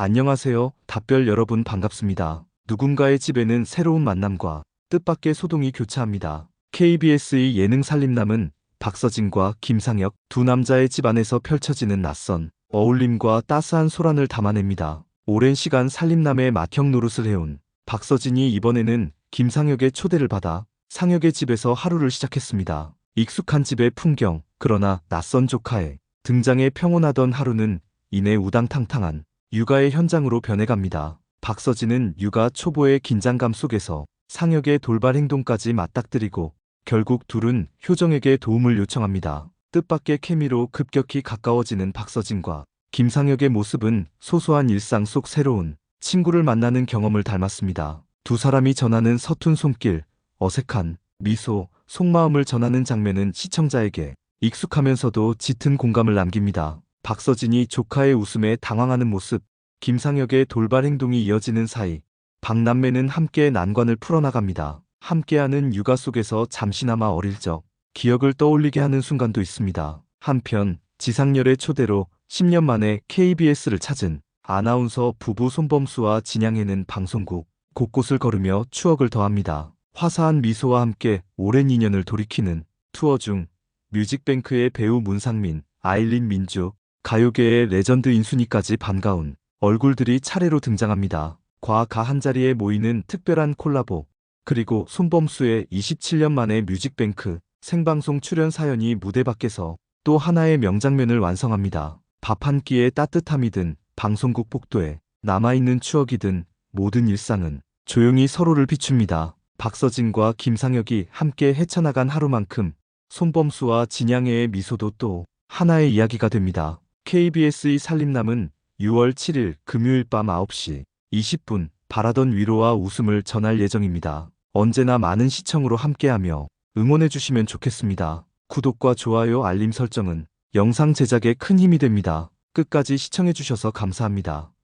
안녕하세요. 답별 여러분 반갑습니다. 누군가의 집에는 새로운 만남과 뜻밖의 소동이 교차합니다. KBS의 예능 살림남은 박서진과 김상혁 두 남자의 집 안에서 펼쳐지는 낯선 어울림과 따스한 소란을 담아냅니다. 오랜 시간 살림남의 맏형 노릇을 해온 박서진이 이번에는 김상혁의 초대를 받아 상혁의 집에서 하루를 시작했습니다. 익숙한 집의 풍경, 그러나 낯선 조카의 등장에 평온하던 하루는 이내 우당탕탕한 육아의 현장으로 변해갑니다. 박서진은 육아 초보의 긴장감 속에서 상혁의 돌발 행동까지 맞닥뜨리고 결국 둘은 효정에게 도움을 요청합니다. 뜻밖의 케미로 급격히 가까워지는 박서진과 김상혁의 모습은 소소한 일상 속 새로운 친구를 만나는 경험을 닮았습니다. 두 사람이 전하는 서툰 손길, 어색한 미소, 속마음을 전하는 장면은 시청자에게 익숙하면서도 짙은 공감을 남깁니다. 박서진이 조카의 웃음에 당황하는 모습, 김상혁의 돌발 행동이 이어지는 사이, 박남매는 함께 난관을 풀어나갑니다. 함께하는 육아 속에서 잠시나마 어릴 적 기억을 떠올리게 하는 순간도 있습니다. 한편 지상렬의 초대로 10년 만에 KBS를 찾은 아나운서 부부 손범수와 진양해는 방송국 곳곳을 걸으며 추억을 더합니다. 화사한 미소와 함께 오랜 인연을 돌이키는 투어 중 뮤직뱅크의 배우 문상민, 아일린 민주, 가요계의 레전드 인순이까지 반가운 얼굴들이 차례로 등장합니다. 과가 한자리에 모이는 특별한 콜라보, 그리고 손범수의 27년 만에 뮤직뱅크 생방송 출연 사연이 무대 밖에서 또 하나의 명장면을 완성합니다. 밥 한 끼의 따뜻함이든 방송국 복도에 남아있는 추억이든 모든 일상은 조용히 서로를 비춥니다. 박서진과 김상혁이 함께 헤쳐나간 하루만큼 손범수와 진양해의 미소도 또 하나의 이야기가 됩니다. KBS의 살림남은 6월 7일 금요일 밤 9시 20분 바라던 위로와 웃음을 전할 예정입니다. 언제나 많은 시청으로 함께하며 응원해주시면 좋겠습니다. 구독과 좋아요 알림 설정은 영상 제작에 큰 힘이 됩니다. 끝까지 시청해주셔서 감사합니다.